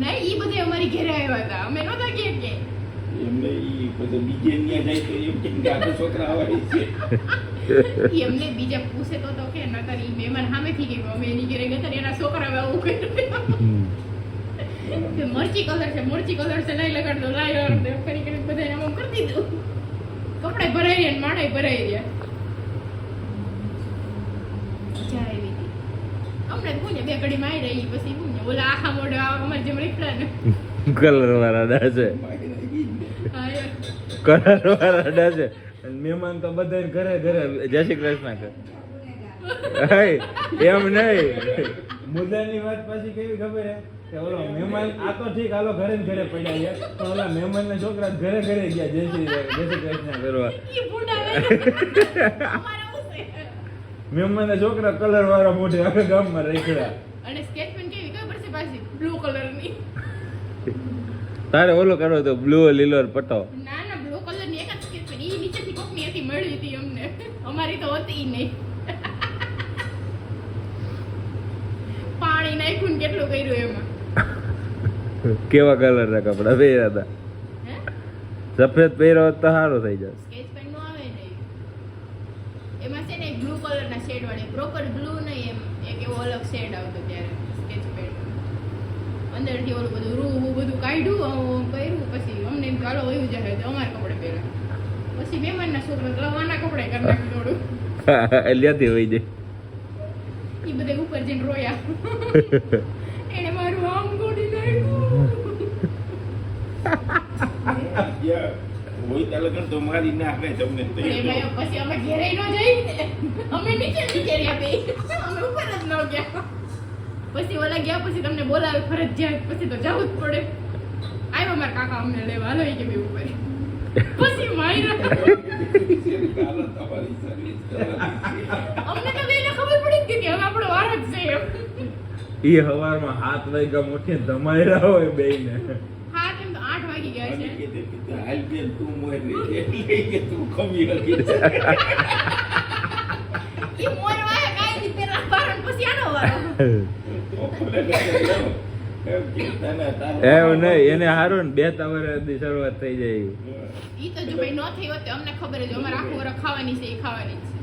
નહીં ઈ બધે અમારી ઘરે આવ્યા હતા. અમે નહોતા કે કે. એમને ઈ બધે બીજે ન્યા જાય તો એમ કે આ છોકરા આવા છે. એમને અમને બીજા પૂછે તો તો કે નકર ઈ મહેમાન સામેથી કે અમે એની ઘરે ગયા એના છોકરા આવું કર્યું. કે મરચી કલર છે મરચી કલર છે લઈ લગાડ દો લાઈ લગાડ દો કરી કરી બધાને આમ કરી દીધું. કપડે ભરાઈ રહ્યા ને માણાય ભરાઈ રહ્યા. મજા આવી હતી અમને બે ઘડી મારી રહી પછી કોને ઓલા આખા મોઢા અમારે જેમ રીફડા ને. કલર વાળા ડાશે છે. કલર વાળા ડાશે અને મહેમાન તો બધા ઘરે ઘરે. જય શ્રી કૃષ્ણ કે. હે, એમ નહીં મુદ્દાની વાત પાછી કેવી ખબર હે? કે ઓલો મહેમાન આ તો ઠીક હાલો ઘરે ને ઘરે પડ્યા છે. ઓલા મહેમાનના છોકરા ઘરે ઘરે ગયા. જય શ્રી જય શ્રી કૃષ્ણ કરવા ઈ ભૂંડા વાળા. અમારે શું છે? મહેમાનના છોકરા કલર વાળા મોઢે આખા ગામમાં રેખડા અને સ્કેચ પેન કેવી? ખબર છે પાછી? બ્લુ કલરની તારે ઓલો કરો તો બ્લુ લીલો ને પટ્ટો. ના ના બ્લુ કલરની એક જ સ્કેચ પેન ઈ નીચેથી કોકની હતી મળી હતી અમને. અમારી તો હતી નહીં. પાણી નાખ્યું ને કેટલું કર્યું એમાં. કેવા કલરના કપડા પહેર્યા હતા? સફેદ પહેર્યો હોત તો સારો થઈ જાય સ્કેચ પેન નો આવે ને એમાં છે ને બ્લુ કલરના શેડ વાળી પ્રોપર બ્લુ નહીં એમ એક એવો અલગ શેડ આવતો ત્યારે સ્કેચ પેડ અંદરથી ઓલું બધું રૂ બધું કાઢ્યું કર્યું પછી અમને એમ ચાલો વયું જાય તો અમારે કપડે પહેરા પછી મહેમાનના છોકરા લવાના કપડે કરી નાખ્યું થોડું. ત્યાંથી હોય જાય. એ બધા ઉપર જઈને રોયા એને મારું આમ ગોડી નાખ્યું હોય ત્યાં લગન તો મારી ના આવે તમને તો પછી અમે ઘેરે ન જઈ. અમે નીચે નીકળ્યા બે અમે ઉપર જ ન ગયા. પછી ઓલા ગયા પછી તમને બોલાવે ફરજિયાત. પછી તો જવું જ પડે. આવ્યો મારા કાકા અમને લેવા. હાલો કે બે ઉપર. પછી છે. અમને તો બેને ખબર પડી કે હવે આપણો વાર જ છે એમ. એ હવારમાં હાથ વાગ્યા મુઠ્ઠી ધમાયરા હોય બેયને. હા તેમ તો ગયા છે કીધું કે તું હાલ બેન તું મોર એટલે કે તું ખમી હકી છે. મોર વાય કાઈ ની પેલા બારણ પછી આનો વારો ઓપલે કરે જાઓ. એમ કે ના ના તારો એવું નહીં એને હારું ને બે વર્ષની શરૂઆત થઈ જાય ઈ તો જો ભાઈ ન થઈ હોત અમને ખબર જ અમારે આખું વર ખાવાની છે એ ખાવાની છે ને.